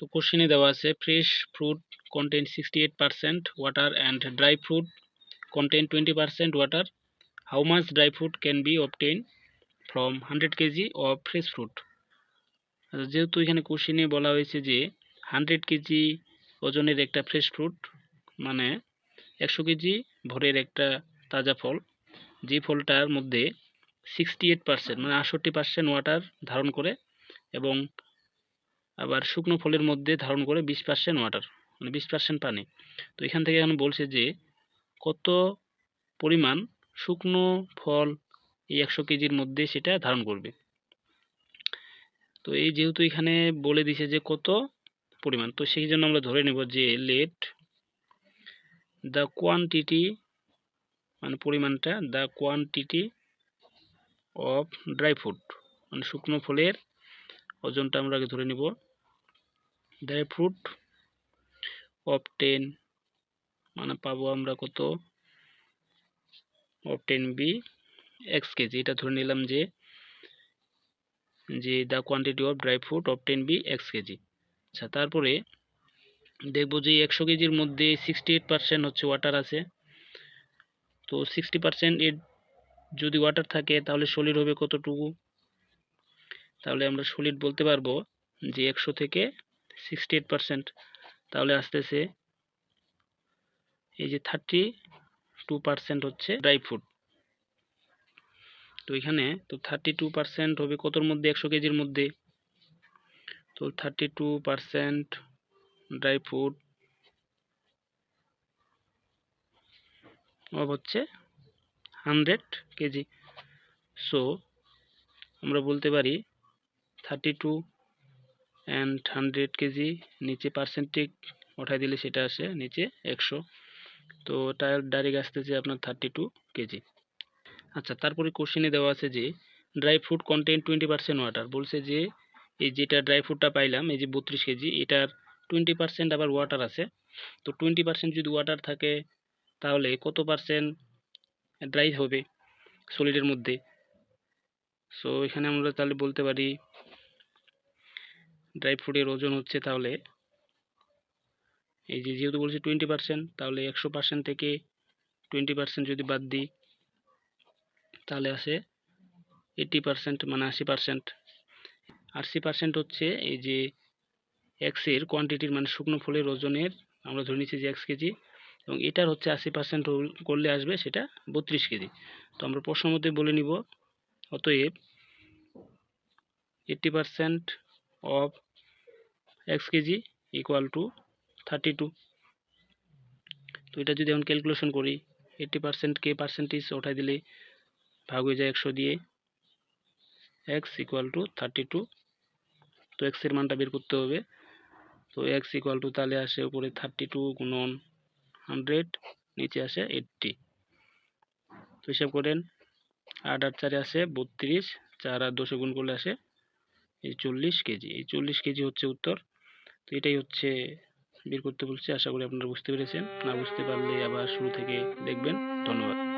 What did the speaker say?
তো কোশ্চেনে দেওয়া আছে fresh fruit content sixty eight water and dry fruit content twenty water how much dry fruit can be obtain from hundred KG of fresh fruit যেহেতু এখানে কোশ্চেনে বলা হয়েছে যে হান্ড্রেড কেজি ওজনের একটা ফ্রেশ ফ্রুট মানে একশো কেজি ভরের একটা তাজা ফল, যে ফলটার মধ্যে সিক্সটি এইট পার্সেন্ট মানে আটষট্টি পার্সেন্ট ওয়াটার ধারণ করে এবং আবার শুকনো ফলের মধ্যে ধারণ করে বিশ পার্সেন্ট ওয়াটার মানে বিশ পার্সেন্ট পানি। তো এখান থেকে এখন বলছে যে, কত পরিমাণ শুকনো ফল এই একশো কেজির মধ্যে সেটা ধারণ করবে? তো এই যেহেতু এখানে বলে দিছে যে কত পরিমাণ, তো সেই জন্য আমরা ধরে নেব যে লেট দ্য কোয়ান্টিটি মানে পরিমাণটা the quantity of dry fruit মানে শুকনো ফলের ওজনটা আমরা আগে ধরে নিব। ড্রাই ফ্রুট অফ টেন মানে পাবো আমরা কত? Obtain be X KG. এটা ধরে নিলাম যে যে the quantity of dry fruit obtain be X KG. আচ্ছা তারপরে দেখব যে একশো কেজির মধ্যে সিক্সটি এইট পার্সেন্ট হচ্ছে ওয়াটার আছে। তো সিক্সটি পার্সেন্ট এর যদি ওয়াটার থাকে, তাহলে সলিড হবে কতটুকু? তাহলে আমরা সলিড বলতে পারব যে একশো থেকে সিক্সটি এইট পার্সেন্ট তাহলে আসতেছে এই যে থার্টি টু পার্সেন্ট হচ্ছে ড্রাই ফ্রুট তো এখানে তো থার্টি টু পার্সেন্ট হবে কতর মধ্যে? একশো কেজির মধ্যে। তো thirty two percent dry fruit হচ্ছে হান্ড্রেড কেজি। সো আমরা বলতে পারি thirty two and hundred KG নিচে পার্সেন্টেজ উঠাই দিলে সেটা আসে নিচে একশো। তো ওটা ডাইরেক্ট আসতেছে আপনার থার্টি টু কেজি আচ্ছা তারপরে কোশ্চেনে দেওয়া আছে যে dry fruit content twenty percent water বলছে যে, এই যেটা ড্রাই ফ্রুটটা পাইলাম, এই যে বত্রিশ কেজি এটার টোয়েন্টি পার্সেন্ট আবার ওয়াটার আছে। তো টোয়েন্টি পার্সেন্ট যদি ওয়াটার থাকে, তাহলে কত পার্সেন্ট ড্রাই হবে সলিডের মধ্যে? সো এখানে আমরা তাহলে বলতে পারি ড্রাই ফ্রুটের ওজন হচ্ছে তাহলে, এই যে যেহেতু বলছে টোয়েন্টি পার্সেন্ট তাহলে একশো পার্সেন্ট থেকে টোয়েন্টি পার্সেন্ট যদি বাদ দিই, তাহলে আসে এইটি পার্সেন্ট মানে আশি পার্সেন্ট আশি পার্সেন্ট হচ্ছে এই যে এক্সের কোয়ান্টিটির মানে শুকনো ফলের ওজনের, আমরা ধরে নিচ্ছি যে এক্স কেজি, এবং এটার হচ্ছে আশি পার্সেন্ট করলে আসবে সেটা বত্রিশ কেজি। তো আমরা প্রশ্নের মধ্যে বলে নিব, অতএব eighty percent of X KG equal to thirty two তো এটা যদি এখন ক্যালকুলেশন করি এইট্টি পার্সেন্টকে পার্সেন্টেজ ওঠাই দিলে ভাগ হয়ে যায় একশো দিয়ে X equal to thirty two তো এক্সের মানটা বের করতে হবে। তো এক্স ইকুয়াল টু তাহলে আসে উপরে থার্টি টু গুণন হান্ড্রেড নিচে আসে এইটটি তো হিসাব করেন, আট আট চারে আসে বত্রিশ, চার আর দশে গুণ করলে আসে এই চল্লিশ কেজি, এই চল্লিশ কেজি হচ্ছে উত্তর। তো এটাই হচ্ছে বের করতে বলছি। আশা করি আপনারা বুঝতে পেরেছেন। না বুঝতে পারলে আবার শুরু থেকে দেখবেন। ধন্যবাদ।